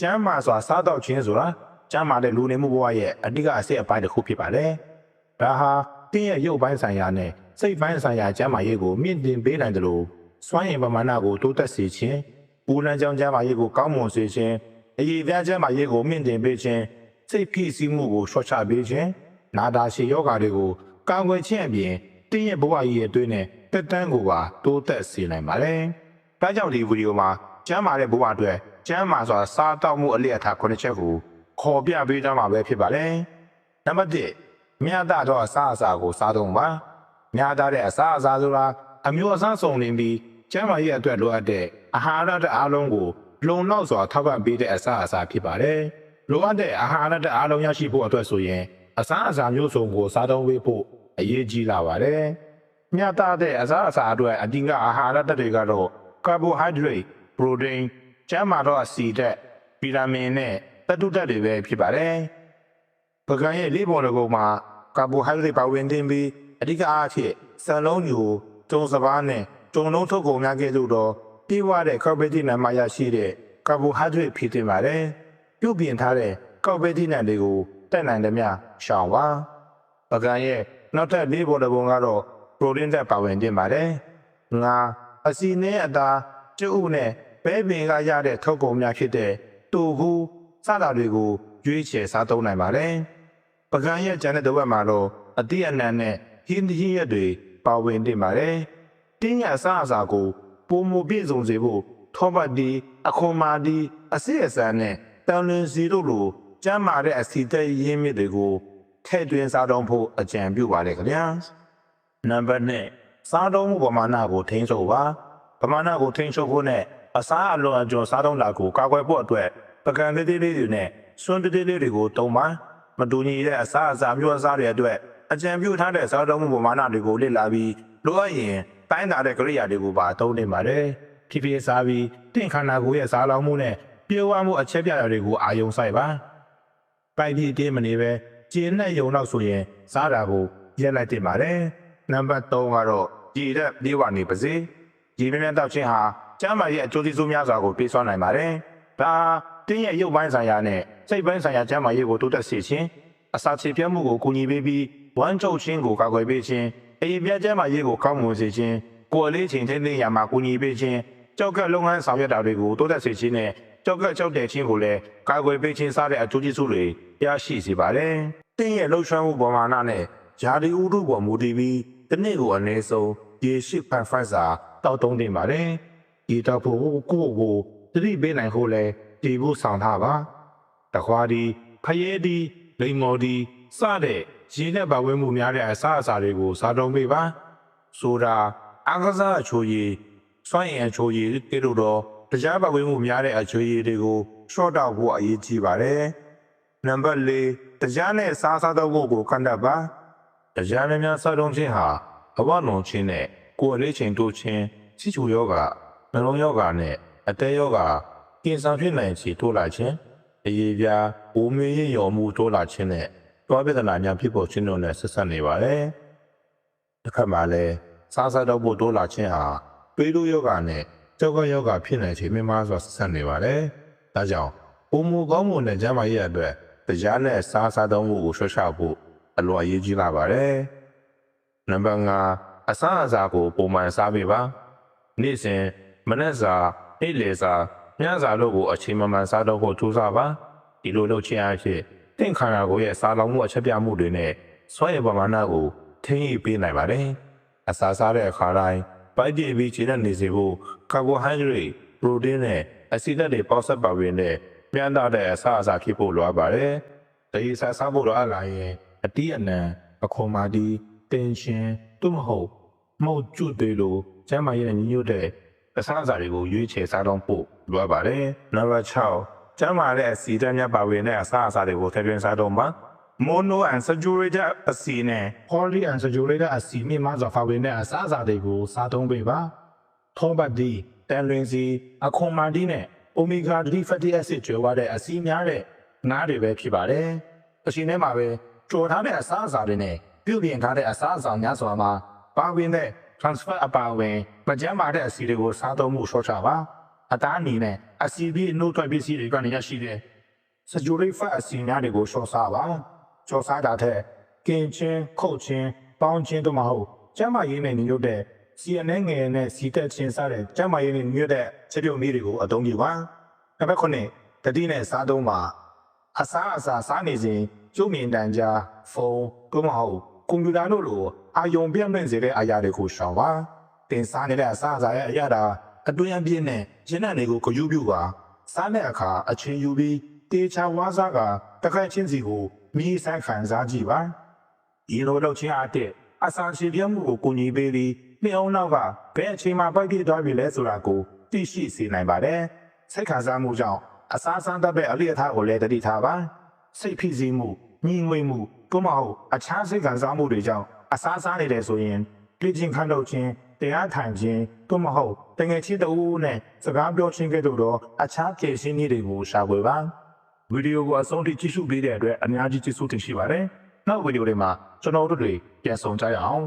ကျမ်းမာစွာစားတော့ခြင်းဆိုတာကျမ်းမာတဲ့လူနေမှုဘဝရဲ့အဓိကအစိတ်အပိုင်းတစ်ခုဖြစ်ပါတယ်။ဒါဟာတင်းရဲ့ရုပ်ပိုင်းဆိုင်ရာနဲ့စိတ်ပိုင်းဆိုင်ရာကျမ်းမာရေးကိုမြင့်တင်ပေးနိုင်တယ်လို့စွမ်းရည်ပမာဏကိုတိုးတက်စေခြင်းပူလန်းကြောင်းကျမ်းမာရေးကိုကောင်းမွန်စေခြင်းအရေးပြားကျမ်းမာရေးကိုမြင့်တင်ပေးခြင်းစိတ်ဖိစီးမှုကိုလျှော့ချပေးခြင်းနာတာရှည်ယောဂါတွေကိုကာကွယ်ခြင်းအပြင်တင်းရဲ့ဘဝကြီးရဲ့အတွင်းနဲ့တက်တန်းကိုပါတိုးတက်စေနိုင်ပါတယ်။ဒါကြောင့်ဒီဗီဒီယိုမှာကျမ်းမာတဲ့ဘဝအတွက် ကျမ်းမာစွာစားတောက်မှုအလျက်ထားခုနှစ်ချက်ကိုခေါ်ပြပေးကြမှာပဲဖြစ်ပါတယ်။နံပါတ်1မြတ်တာတော့အစားအစာကိုစားသုံးပါ။မြတ်တာတဲ့အစားအစာဆိုတာအမျိုးအစားစုံနေပြီးကျမ်းမာရေးအတွက်လိုအပ်တဲ့အာဟာရတဲ့အားလုံးကိုလုံလောက်စွာထောက်ပံ့ပေးတဲ့အစားအစာဖြစ်ပါတယ်။လိုအပ်တဲ့အာဟာရတဲ့အားလုံးရရှိဖို့အတွက်ဆိုရင်အစားအစာမျိုးစုံကိုစားသုံးပေးဖို့အရေးကြီးလာပါတယ်။မြတ်တာတဲ့အစားအစာအတွက်အဓိကအာဟာရဓာတ်တွေကတော့ carbohydrate, protein, ကျန်းမာတော့အဆီဓာတ်ဗီတာမင်နဲ့သတ္တုဓာတ်တွေပဲဖြစ်ပါတယ်။ပကံရဲ့လေးပေါ်တစ်ကုံမှာကာဘိုဟိုက်ဒရိတ်ပါဝင်တင်ပြီးအဓိကအားဖြင့်ဆန်လုံးညိုကျုံစပားနဲ့ကျုံလုံးထုတ်ကုန်များကဲ့သို့သောပြေးဝတဲ့ကာဘိတိနံမှာရရှိတဲ့ကာဘိုဟိုက်ဒရိတ်ဖြစ်တင်ပါတယ်။ပြုတ်ပြင်ထားတဲ့ကာဘိတိနံတွေကိုတက်နိုင်သည်များရှောင်ပါ။ပကံရဲ့နောက်ထပ်လေးပေါ်တစ်ကုံကတော့ပရိုတင်းဓာတ်ပါဝင်တင်ပါတယ်။ငါအစီနဲ့အသားကျုပ်နဲ့ ဘဲပင်ကရတဲ့ထုတ်ကုန်များဖြစ်တဲ့တူဟူစတာတွေကိုရွေးချယ်စားသုံးနိုင်ပါတယ်။ပကံရဲ့ကျန်တဲ့တစ်ဝက်မှာတော့အတိအနံနဲ့ဟင်းသီးရက်တွေပါဝင်တင်ပါတယ်။တင်းရအစားအစာကိုပုံမပြည့်စုံစေဖို့ထောပတ်ဒီအခွန်မာဒီအစစ်အစမ်းနဲ့တန်လွင်စီတို့လိုကျမ်းမာတဲ့အစီသက်ရင်းမြစ်တွေကိုထည့်သွင်းစားသုံးဖို့အကြံပြုပါတယ်ခင်ဗျာ။နံပါတ်1စားသုံးမှုပမာဏကိုထိန်းချုပ်ပါပမာဏကိုထိန်းချုပ်ဖို့နဲ့ အစားအလွန်အကျွံစားသုံးတာကိုကာကွယ်ဖို့အတွက်ပကံသေးသေးလေးတွေနဲ့စွန်းသေးသေးလေးတွေကိုတုံပါမတူညီတဲ့အစားအစာမျိုးအစားတွေအတွက်အကြံပြုထားတဲ့စားသုံးမှုပမာဏတွေကိုလေ့လာပြီးလိုအပ်ရင်တိုင်းတာတဲ့ကိရိယာတွေကိုပါသုံးနေပါတယ်ဖြည်းဖြည်းစားပြီးတင့်ခန္ဓာကိုယ်ရဲ့စားလောင်မှုနဲ့ပြေဝမှုအချက်ပြရာတွေကိုအာယုံဆိုင်ပါပိုက်ပြီးအတင်းမနေပဲကျင်းနဲ့ယုံတော့ဆိုရင်စားတာကိုရက်လိုက်တင်ပါတယ်နံပါတ်3ကတော့ကြည်တဲ့ပြေဝနေပါစေရေမြမြတောက်ခြင်းဟာ ကျမ်းမာရေးအကျိုးကျေးဇူးများစွာကိုပေးစွမ်းနိုင်ပါတယ်။ဒါတင်းရဲ့ရုပ်ပိုင်းဆိုင်ရာနဲ့စိတ်ပိုင်းဆိုင်ရာကျမ်းမာရေးကိုတိုးတက်စေခြင်းအစာချေပြတ်မှုကိုကူညီပေးပြီးဝမ်းကျုပ်ခြင်းကိုကာကွယ်ပေးခြင်းအရေးပြကျမ်းမာရေးကိုကောင်းမွန်စေခြင်းကိုယ်လေးချိန်ထိန်းသိမ်းရာမှာကူညီပေးခြင်းကြောက်ကက်လုပ်ငန်းဆောင်ရွက်တာတွေကိုတိုးတက်စေခြင်းနဲ့ကြောက်ကက်ကြောက်တဲ့ခြင်းကိုလည်းကာကွယ်ပေးခြင်းစတဲ့အကျိုးကျေးဇူးတွေရရှိစေပါတယ်။တင်းရဲ့လှုပ်ရှားမှုပမာဏနဲ့ယာဒီဥတုပေါ်မူတည်ပြီးတစ်နေ့ကိုအနည်းဆုံးရေရှိဖန်ဖတ်စာတောက်သုံးတင်ပါတယ်။ ဒီတောက်ဖို့ကိုယ့်ကိုသတိပေးနိုင်ဖို့လဲတည်ဖို့ဆောင်ထားပါ။တခွာဒီဖရဲဒီလိမ္မော်ဒီစတဲ့ရေနဲ့ပါဝင်မှုများတဲ့အစားအစာတွေကိုစားသုံးပေးပါ။ဆိုတာအကစားအချိုရည်စွန့်ရင်အချိုရည်တေလို့တော့တရားပါဝင်မှုများတဲ့အချိုရည်တွေကိုရှော့တောက်ဖို့အရေးကြီးပါတယ်။နံပါတ်၄တရားနဲ့စားစားတော့ဖို့ကိုခန့်တတ်ပါ။တရားများများစားသုံးခြင်းဟာအဝလွန်ခြင်းနဲ့ကိုယ်အလေးချိန်တိုးခြင်းချိချူယောဂ နှလုံးယောဂနဲ့အသေးယောဂကင်ဆာဖြစ်နိုင်ခြေတိုးလာခြင်းအရေးပြားဘိုးမေးရရော်မှုတိုးလာခြင်းနဲ့တွားပြဿနာများဖြစ်ပေါ်ခြင်းတို့နဲ့ဆက်ဆက်နေပါတယ်။တစ်ခါမှလည်းစားစားတော့ဖို့တိုးလာခြင်းဟာပေလိုယောဂနဲ့ကြောက်ကယောဂဖြစ်နိုင်ခြေမြင့်မားစွာဆက်ဆက်နေပါတယ်။ဒါကြောင့်ဘုံမူကောင်းမွန်တဲ့ကျန်းမာရေးအတွက်တရားနဲ့စားစားသုံးမှုကိုဆွတ်ချဖို့အလွန်အရေးကြီးလာပါတယ်။နံပါတ်5အစားအစာကိုပုံမှန်စားပေးပါနေ့စဉ် မနက်စာနေ့လယ်စာညစာတို့ကိုအချိန်မှန်မှန်စားတော့ဖို့ကြိုးစားပါဒီလိုလုပ်ခြင်းအဖြစ်တင့်ခန္ဓာကိုယ်ရဲ့စားလောင်မှုအချက်ပြမှုတွေနဲ့စွမ်းရည်ပမာဏကိုထိန်းရပေးနိုင်ပါတယ်အစာစားတဲ့အခါတိုင်းပိုက်တည်ပြီးခြေနဲ့နေစေဖို့ကာဘိုဟိုက်ဒရိတ်ပရိုတင်းနဲ့အဆီဓာတ်တွေပေါက်ဆက်ပါဝင်တဲ့မြန်းသားတဲ့အစာအစာဖြစ်ဖို့လိုအပ်ပါတယ်တရေစားစားဖို့လိုအပ်လာရင်အတီးအနံအခွန်မာတီတင်ရှင်သို့မဟုတ်မဟုတ်ကျွတ်သေးလို့ကျမ်းမာရေးနဲ့ညီညွတ်တဲ့ အစားအစာတွေကိုရွေးချယ်စားတော့ဖို့လိုအပ်ပါတယ်။နံပါတ်6ကျမ်းမာတဲ့အစီဓာတ်များပါဝင်တဲ့အစားအစာတွေကိုထည့်သွင်းစားတော့မှာ mono unsaturated အစီနဲ့ poly unsaturated အစီမြင့်မားစွာပါဝင်တဲ့အစားအစာတွေကိုစားသုံးပေးပါ။ထောပတ်ဒီတန်လွင်စီအခွန်မာဒီနဲ့ omega 3 fatty acid ကျွဲဝတဲ့အစီများတဲ့ငါးတွေပဲဖြစ်ပါတယ်။အစီထဲမှာပဲကြော်ထားတဲ့အစားအစာတွေနဲ့ပြုပြင်ထားတဲ့အစားအစာများစွာမှာပါဝင်တဲ့ transfer အပါအဝင်မကြမ်းပါတဲ့အစီတွေကိုစားသုံးမှုရှော့ချပါအသားအနေနဲ့အစီပြီးနှုတ်ထွက်ပစ္စည်းတွေကနေရရှိတဲ့စကြိုရိတ်ဖတ်အစီများတွေကိုရှော့စားပါရှော့စားတာထက်ကင်ချင်းခုတ်ချင်းပေါင်းချင်းတို့မဟုတ်ကျမ်းမာရေးနဲ့ညီညွတ်တဲ့စီအနှဲငယ်နဲ့စီတက်ချင်းစားတဲ့ကျမ်းမာရေးနဲ့ညီညွတ်တဲ့ချက်ပြုတ်နည်းတွေကိုအသုံးပြုပါနံပါတ်9တတိနဲ့စားသုံးပါအစားအစာစားနေစဉ်ကျုပ်မြင်တန်ကြားဖုန်းတို့မဟုတ် ကွန်ပျူတာတို့လိုအာယုံပြန့်နှံ့စေတဲ့အရာတွေကိုရှောင်ပါတင်စားနေတဲ့အစားအစာရဲ့အရာတာအတွင်းအပြည့်နဲ့ရင်းနှံတွေကိုဂရုပြုပါစားတဲ့အခါအချင်းယူပြီးတေချာဝါးစားကတခက်ချင်းစီကိုမိဆိုင်ခံစားကြည့်ပါဒီလိုလုပ်ခြင်းအတဲ့အစာရှင်ပြမှုကိုကူညီပေးပြီးနှစ်အောင်နောက်ကဘယ်အချိန်မှပိုက်ပြသွားပြီလဲဆိုတာကိုသိရှိစေနိုင်ပါတယ်စိတ်ခံစားမှုကြောင့်အစားစားတတ်တဲ့အလျက်ထားကိုလည်းတတိထားပါ စိတ်ဖိစီးမှုညီငွေမှုသို့မဟုတ်အခြားစိတ်ခံစားမှုတွေကြောင့်အစားစားနေတယ်ဆိုရင်ပြည့်ချင်းခန့်လုပ်ခြင်းတရားထိုင်ခြင်းသို့မဟုတ်တငယ်ချင်းတဦးနဲ့စကားပြောခြင်းကဲ့သို့သောအခြားကျေရှင်းနည်းတွေကိုရှာဖွေပါဗီဒီယိုကိုအဆုံးထိကြည့်ရှုပေးတဲ့အတွက်အများကြီးကျေးဇူးတင်ရှိပါတယ်နောက်ဗီဒီယိုတွေမှာကျွန်တော်တို့တွေပြန်ဆောင်ကြရအောင်